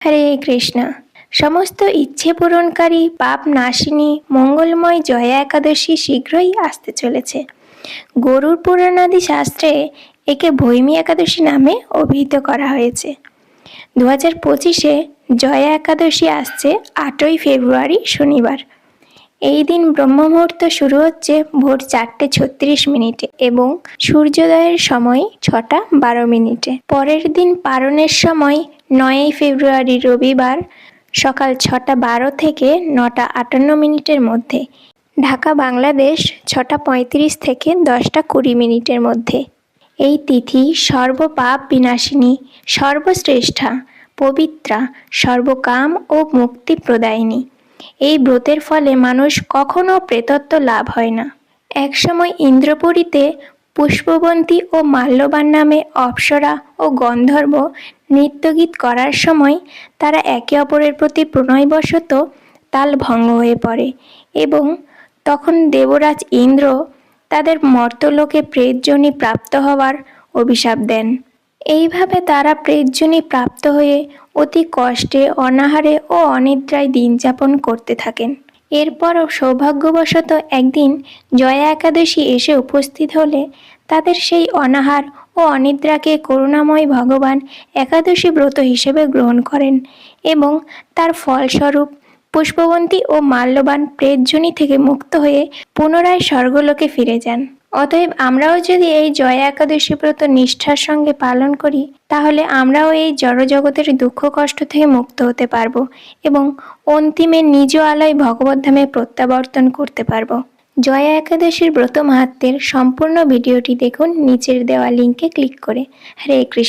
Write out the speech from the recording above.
হরে কৃষ্ণ। সমস্ত ইচ্ছে পূরণকারী পাপ নাশিনী মঙ্গলময় জয়া একাদশী শীঘ্রই আসতে চলেছে। গরুর পুরাণাদি শাস্ত্রে একে ভৈমী একাদশী নামে অভিহিত করা হয়েছে। দু হাজার পঁচিশে জয়া একাদশী আসছে আটই ফেব্রুয়ারি শনিবার। এই দিন ব্রহ্ম মুহূর্ত শুরু হচ্ছে ভোর চারটে ছত্রিশ মিনিটে এবং সূর্যোদয়ের সময় ছটা বারো মিনিটে। পরের দিন পারণের সময় নয়ই ফেব্রুয়ারি রবিবার সকাল ছটা বারো থেকে নটা আটান্ন মিনিটের মধ্যে। ঢাকা, বাংলাদেশ ছটা পঁয়ত্রিশ থেকে দশটা কুড়ি মিনিটের মধ্যে। এই তিথি সর্বপাপ বিনাশিনী, সর্বশ্রেষ্ঠা, পবিত্রা, সর্বকাম ও মুক্তি প্রদায়িনী। এই ব্রতের ফলে মানুষ কখনো প্রেতত্ব লাভ হয় না। একসময় ইন্দ্রপুরীতে পুষ্পবন্তী ও মাল্যবান নামে অপ্সরা ও গন্ধর্ব নৃত্যগীত করার সময় তারা একে অপরের প্রতি প্রণয়বশত তাল ভঙ্গ হয়ে পড়ে এবং তখন দেবরাজ ইন্দ্র তাদের মর্তলোকে প্রেতজনী প্রাপ্ত হওয়ার অভিশাপ দেন। এইভাবে তারা প্রেতজনী প্রাপ্ত হয়ে অতি কষ্টে, অনাহারে ও অনিদ্রায় দিন যাপন করতে থাকেন। এরপরও সৌভাগ্যবশত একদিন জয়া একাদশী এসে উপস্থিত হলে তাদের সেই অনাহার ও অনিদ্রাকে করুণাময় ভগবান একাদশী ব্রত হিসেবে গ্রহণ করেন এবং তার ফলস্বরূপ পুষ্পবন্তী ও মাল্যবান প্রেতজনী থেকে মুক্ত হয়ে পুনরায় স্বর্গলোকে ফিরে যান। অতএব আমরাও যদি এই জয়া একাদশী ব্রত নিষ্ঠার সঙ্গে পালন করি, তাহলে আমরাও এই জড়জগতের দুঃখ কষ্ট থেকে মুক্ত হতে পারব এবং অন্তিমে নিজ আলয় ভগবদ্ধামে প্রত্যাবর্তন করতে পারব। জয়া একাদশীর ব্রত মাহাত্মের সম্পূর্ণ ভিডিওটি দেখুন, নিচের দেওয়া লিঙ্কে ক্লিক করে। হরে কৃষ্ণ।